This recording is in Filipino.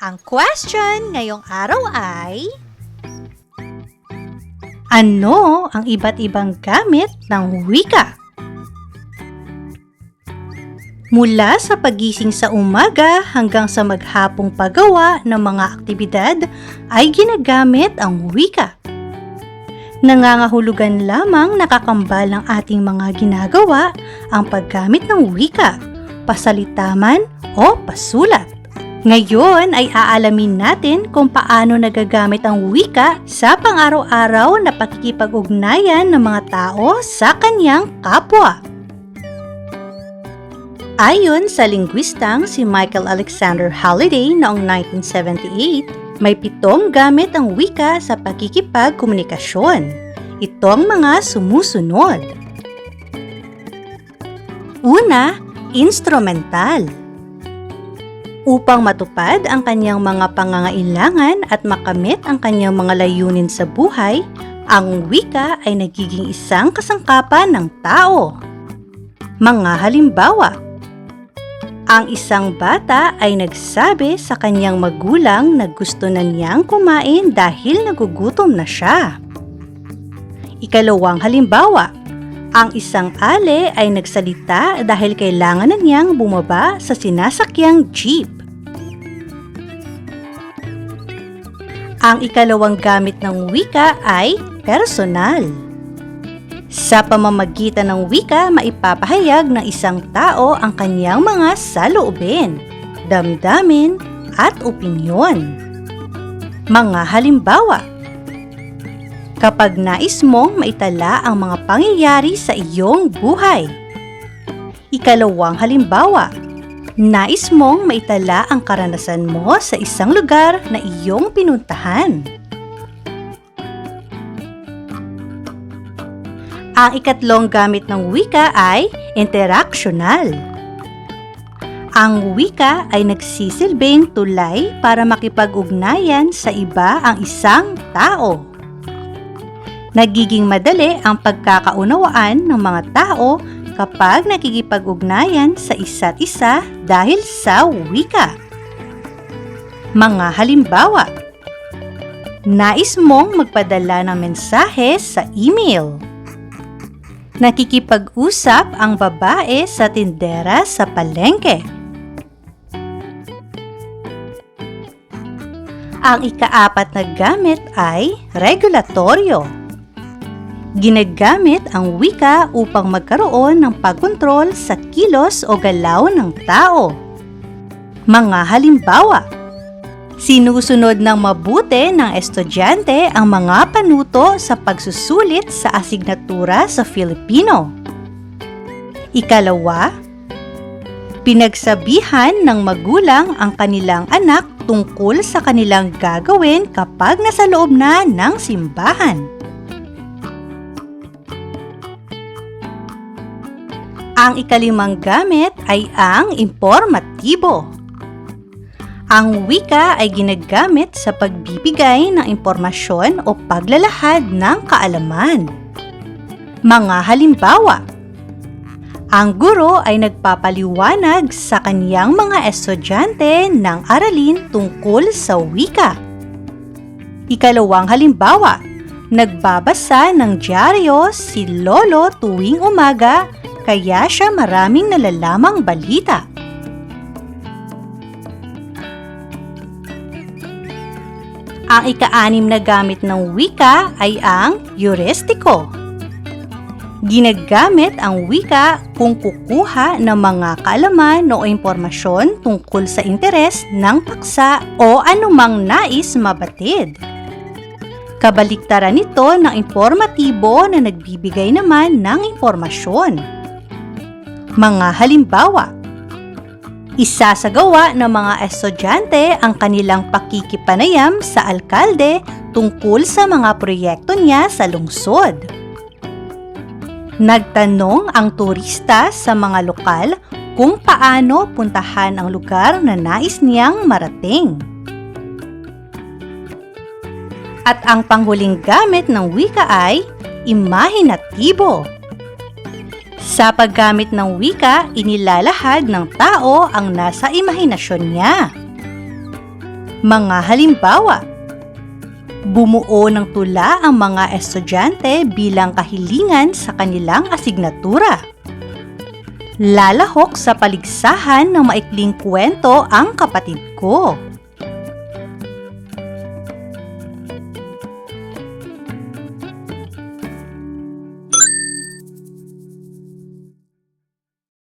Ang question ngayong araw ay... Ano ang iba't ibang gamit ng wika? Mula sa pagising sa umaga hanggang sa maghapong paggawa ng mga aktibidad ay ginagamit ang wika. Nangangahulugan lamang nakakambal ng ating mga ginagawa ang paggamit ng wika, pasalitaman o pasulat. Ngayon ay aalamin natin kung paano nagagamit ang wika sa pang-araw-araw na pakikipag-ugnayan ng mga tao sa kanyang kapwa. Ayon sa linguistang si Michael Alexander Halliday noong 1978, may pitong gamit ang wika sa pakikipagkomunikasyon. Ito ang mga sumusunod. Una, instrumental. Upang matupad ang kanyang mga pangangailangan at makamit ang kanyang mga layunin sa buhay, ang wika ay nagiging isang kasangkapan ng tao. Mga halimbawa, ang isang bata ay nagsabi sa kanyang magulang na gusto na niyang kumain dahil nagugutom na siya. Ikalawang halimbawa, ang isang ale ay nagsalita dahil kailangan na niyang bumaba sa sinasakyang jeep. Ang ikalawang gamit ng wika ay personal. Sa pamamagitan ng wika, maipapahayag ng isang tao ang kanyang mga saloobin, damdamin, at opinyon. Mga halimbawa, kapag nais mong maitala ang mga pangyayari sa iyong buhay. Ikalawang halimbawa, nais mong maitala ang karanasan mo sa isang lugar na iyong pinuntahan. Ang ikatlong gamit ng wika ay interaksyonal. Ang wika ay nagsisilbing tulay para makipag-ugnayan sa iba ang isang tao. Nagiging madali ang pagkakaunawaan ng mga tao kapag nakikipag-ugnayan sa isa't isa dahil sa wika. Mga halimbawa, nais mong magpadala ng mensahe sa email. Nakikipag-usap ang babae sa tindera sa palengke. Ang ikaapat na gamit ay regulatoryo. Ginagamit ang wika upang magkaroon ng pagkontrol sa kilos o galaw ng tao. Mga halimbawa, sinusunod ng mabuti ng estudyante ang mga panuto sa pagsusulit sa asignatura sa Filipino. Ikalawa, pinagsabihan ng magulang ang kanilang anak tungkol sa kanilang gagawin kapag nasa loob na ng simbahan. Ang ikalimang gamit ay ang informatibo. Ang wika ay ginagamit sa pagbibigay ng impormasyon o paglalahad ng kaalaman. Mga halimbawa, ang guro ay nagpapaliwanag sa kaniyang mga estudyante ng aralin tungkol sa wika. Ikalawang halimbawa, nagbabasa ng dyaryo si Lolo tuwing umaga kaya siya maraming nalalamang balita. Ang ika-anim na gamit ng wika ay ang heuristiko. Ginagamit ang wika kung kukuha ng mga kaalaman o impormasyon tungkol sa interes ng paksa o anumang nais mabatid. Kabaliktaran nito ng informatibo na nagbibigay naman ng impormasyon. Mga halimbawa, Isasagawa ng mga estudyante ang kanilang pakikipanayam sa alkalde tungkol sa mga proyekto niya sa lungsod. Nagtanong ang turista sa mga lokal kung paano puntahan ang lugar na nais niyang marating. At ang panghuling gamit ng wika ay imahinatibo. Sa paggamit ng wika, inilalahad ng tao ang nasa imahinasyon niya. Mga halimbawa, bumuo ng tula ang mga estudyante bilang kahilingan sa kanilang asignatura. Lalahok sa paligsahan ng maikling kwento ang kapatid ko.